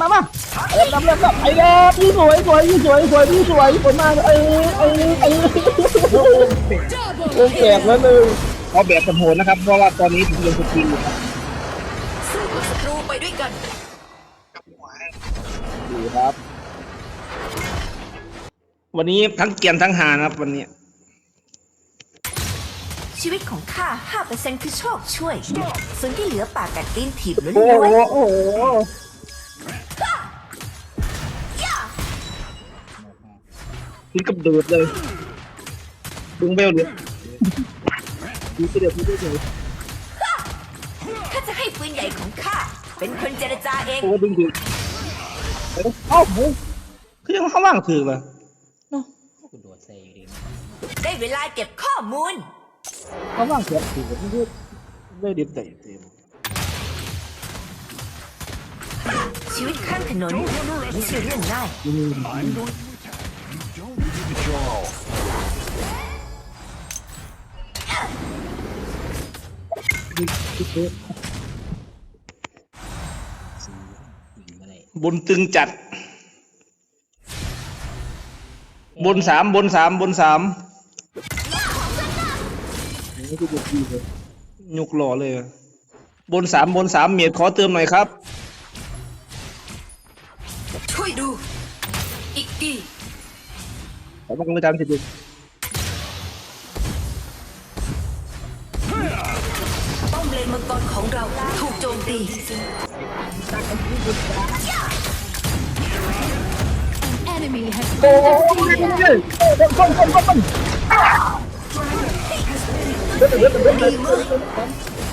มามาเริ่มเริ่มเริ่มเริ่มไอ้เริ่มพี่สวยสวยพี่สวยสวยพี่สวยสวยมากเอ้ยเอ้ยเอ้ยโอ้แกกแล้วเลยเอาแบบสมโหดนะครับ เพราะว่าตอนนี้ผมยังสกิลอยู่ครับสู้กับศัตรูไปด้วยกันดีครับ วันนี้ทั้งเกียนทั้งหานะครับวันนี้ ชีวิตของข้า5%คือโชคช่วยส่วนที่เหลือปากกัดกินถีบล้โอ้วนโหโอ้โห ถึงกับเดือดเลยดึงเบลเลยดูไปเดือดดูไปเดือดๆข้าจะให้ปืนใหญ่ของข้าเป็นคนเจรจาเองโอ้ดึงดึงเอ้าโหคือยังข้างล่างถือเลยกูโดดใส่อยู่ดิได้เวลาเก็บข้อมูลเขาว่างเสียถือไม่ได้ได้ดิบแต่เต็ม ชีวิตข้างถนนไม่ใช่เรื่องง่ายยิงมาเลยบนตึงจัด บนสามบนสามบนสามนี่คือดีเลยยุกหล่อเลย บนสามบนสามเมียดขอเติมหน่อยครับ ช่วยดู อีกดีขอบคุณอาจารย์สิดูป้อมเลนมังกรของเราถูกโจมตี enemy has โอ้ been ย defeated. ต้นต้นต้นต้นต้น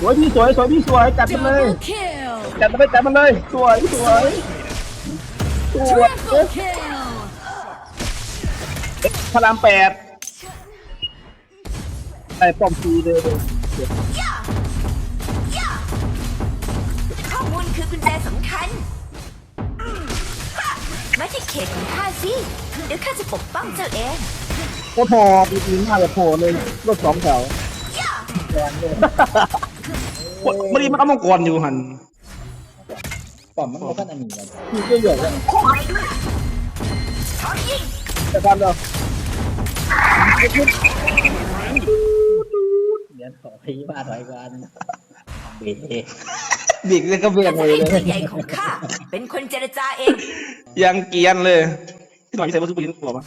สวยพี่สวยสวยพี่สวยจัดมันเลย Double kill. จัดมันเลยจัดมันเลยสวยสวย สวย Triple kill. พระรามแปดไอ้ป้อมซีเลยข้อมูลคือกุญแจสำคัญ มาที่เขตของข้าสิเดี๋ยวข้าจะปกป้องเจ้าเองโคตรหอปีนี้มาแบบโผล่เลยรถสองแถวแรงเลยวันนี้มันเอามังกรอยู่หัน ป้อมมันก็อันนี้เลยมีเยอะๆเลยพร้อมยิงจะทำเราเดี๋ยวขอพี่มาถอยก่อนเบะดิกเลยก็เบียข้างจะเลยให้ปืนใหญ่ของข้าเป็นคนเจรจาเอง ยังเกรียนเลยที่หน่อยใส่วัสดุปืนบอกมา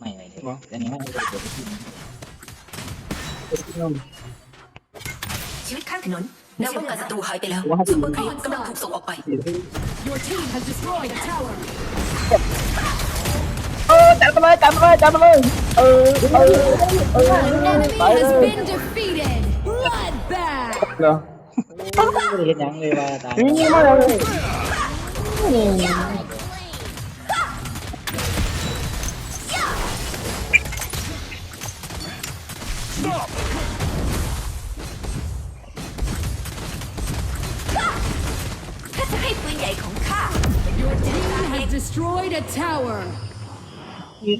ไม่เลยหรออันนี้ไม่ได้เกิดขึ้นชีวิตข้างถนน แนวป้องกันศัตรูหายไปแล้วซุปเปอร์ครีปกำลังถูกส่งออกไป Your team has destroyed a tower. เออจัดมาเลยจัดมาเลยจัดมาเลยเออเออเออ An enemy ไปเล has ย been defeated. Bloodbath. เหรอไม่ได้เห็นยังเลยว่าตายนี่มาเลย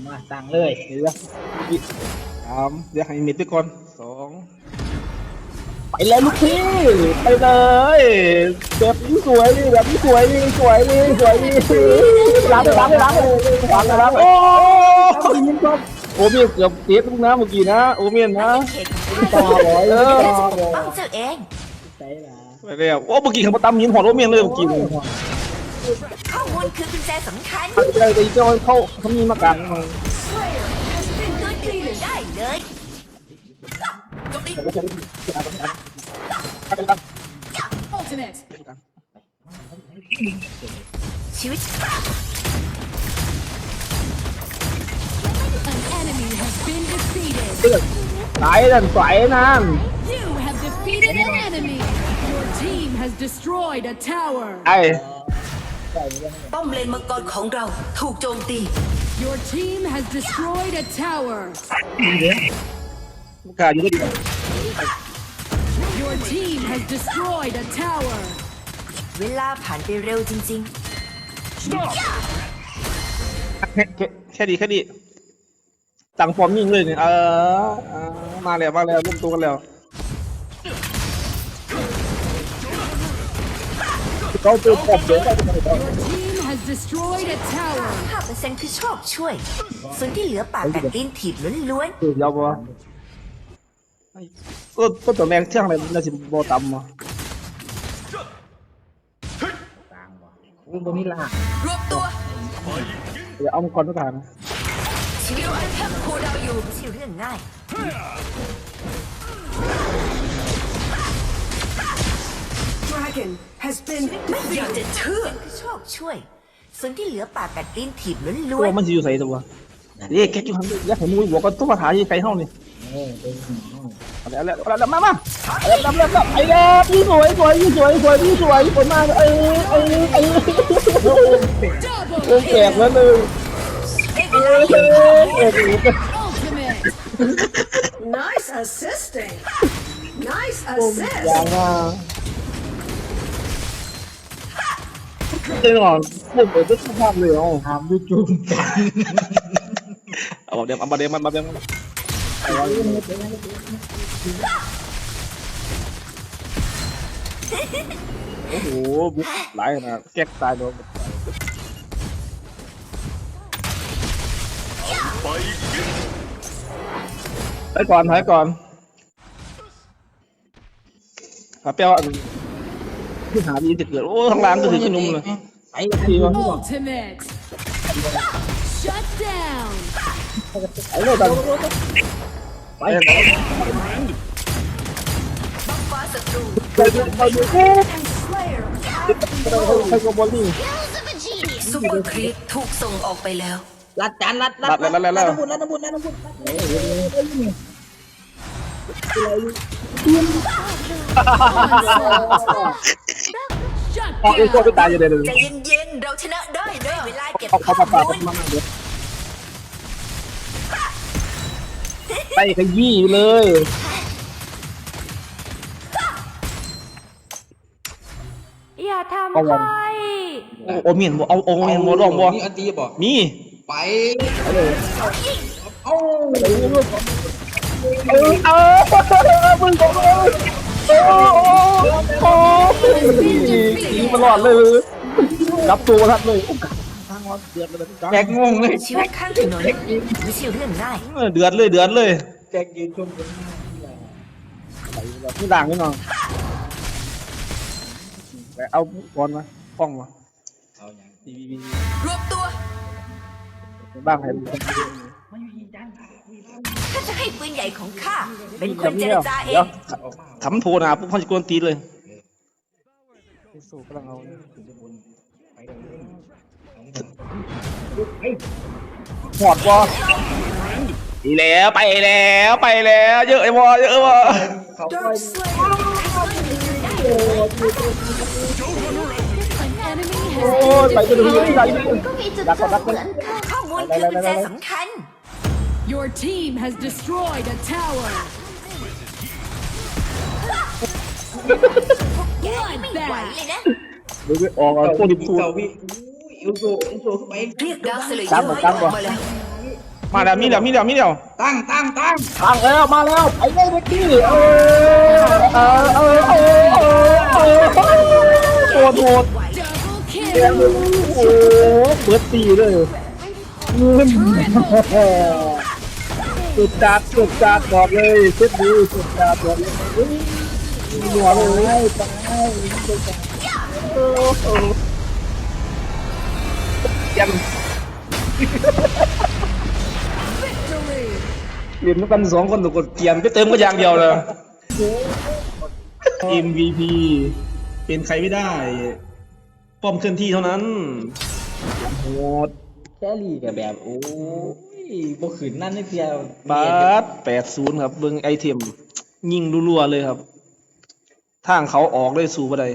มาตั้งเลยเดี๋ยวสามเดี๋ยวให้เม็ดไปก่อนสองไปเลยลูกพี่ไปเลยแบบนี้สวยดิแบบนี้สวยดิสวยดิสวยดิล้างเลยล้างเลยล้างเลยล้างเลยล้างเลยโอ้โอ้เมียเกือบเสียทุกน้ำเมื่อกี้นะโอ้เมียนะตของข้าบอยเออข้องเจ้าเองไปแล้วโอ้เมื่อกี้เขามาตำยินหอดโอเมียนเลยเมื่อกี้ ข้อมูลคือกุญแจสำคัญ เลยแต่เจ้าเขาเขามีมากัน ตัวคืนได้เลยจบดิ Ultimate. ชีวิต An enemy has been defeated. สายนั่นสายนั่น You have defeated an enemy. Your team has destroyed a tower. ไอ้ ป้อมเลนมังกรของเราถูกโจมตี Your team has destroyed a tower. กล้าอยู่ได้ดี Your team has destroyed a tower. เวลาผ่านไปเร็วจริง แค่แค่แค่ดีแค่ดีสั่งฟอร์มยิงเลยเนี่ยเออเออมาแล้วมาแล้วร่วมตัวกันแล้ว เขาตัวผมเดี๋ยวเขาจะไปต่อ Your team has destroyed a tower. ห้าเปอร์เซ็นต์คือโชคช่วย ส่วนที่เหลือปากกัดตีนถีบล้วนคือยาวปะก็ก็ตัวแมงเที่ยงอะไรน่าจะโบต่ำมาต่างว่ะอุ้ยบนนี้ล่ะๆรวบตัวเดี๋ยวเอามังกรทุกทางชิวไอเทมโคดาวอยู่ชิวเรื่องง่าย Dragon has been ไม่อยากจะเชื่อคือโชคช่วย ส่วนที่เหลือปากกัดตีนถีบล้ตัววนมันจะอยู่ใส่ตัวเอ๊ะแกอยู่ทางยักษ์หัวมือบอกก็ต้องมาถ่ายไกลเท่านี่เออเป็นหนึ่งห้องเอาแล้วเอาแล้วมามาเอาแล้วแล้วแล้วไอ้แล้วพี่สวยสวยพี่สวยสวยพี่สวยสวยมากเอ้ยเอ้ยเอ้ย Double โอ้แจกแล้วเลยได้เวลาเอ้ยเอ้ย ultimate. Nice assisting. Nice อย่า assist. งอะ เรื่องอ่อนพวกเปิดทุกภาพเลยอ๋อทำด้วยจุ่มกันเอาเดียวเอามาเดียวมันมาเดียวมันโอ้โหบุกหลายขนาดแก๊กตายโดนถอยก่อนถอยก่อนหาเปี้ยว อันที่หามีจะเกิดโอ้ทางร้านก็ถือขนมเลยไปทีวะ Ultimate. Shut down. ไอ้เลยตอนไปฟ้าศัตรูไปดูไปดูไปไปกับบอลนี่ซูเปอร์ครีปถูกส่งออกไปแล้ว รัดจานรัดรัดรัดรัดรัด น้ำบุญรัดน้ำบุญรัดน้ำบุญ Shut ออกเอ็กโซ down. ไปตายอยู่เดี๋ยวใจเย็นๆ เราชนะได้ได้เวลาเก็บเขาเขาข้อปาปามูลมาเดี๋ยวไปขยี้เลยอย่าทำเอาวันค่อยโอเมียนบ่เอาโอเมียนบ่ร้องบ่นี่อันตีบอกมีไปเออเอ้าเออเออมึงก็เออโอ้ โอ้โอ้ตีมันรอดเลยรับตัวทัดเลยทางวัดเดือดเลยแจกงงเลยชีวิตข้างถนนไม่ใช่เรื่องง่ายเดือดเลยเดือดเลยแจกยืนชมกันนี่ด่างนี่น้องไปเอาบอลมาป้องมาเอาอย่างบีบีรวบตัวบ้างให้ถ้าจะให้ปืนใหญ่ของข้าเป็นคนเจรจาเองทำโทนะปุ๊บเขาจะกวนตีเลย สู้กำลังเอาหอดวะดีแล้วไปแล้วไปแล้ว เยอะไอ้วะเยอะวะ Dark Slayer. An enemy โอ้ has ยไป been จะดูยังไง defeated. ดักก่อนดักก่อนข้อมูลคือกุญแจสำคัญ Your team has destroyed a tower. แกไม่ไหวเลยนะดูไปออกอะพวกดิบทูนเก้าวิอิวโซอิวโซเข้าไปเรียกดาวสเลเยตั้องร์ก่อนให้ตั้งอก่ออนกมาแล้วมาแล้วมีแล้วมีแล้วมีแล้วตั้งตั้งตั้งทางแล้วมาแล้วไปเลยเด็กกี้เออเออเออเออเออเออโดนโดน Double แกง kill. โอ้เปิดตีเลยเงินสุดจัดสุดจัดบอกเลยเซ็ตดีสุดจัดบอกเลย หัวเลยไปโอ้โหยังเรียนกันสองคนถูกกดเกียนไปเติมก็อย่างเดียวเลย MVP เป็นใครไม่ได้ ป้อมเคลื่อนที่เท่านั้นโหดแครี่กับแบบโอ้ยบ่ขืนนั่นนี่เพียวบาสแปดศูนย์ครับ เบิ้งไอเทม ยิงรัวๆเลยครับ ทางเขาออกเลยสู่บัได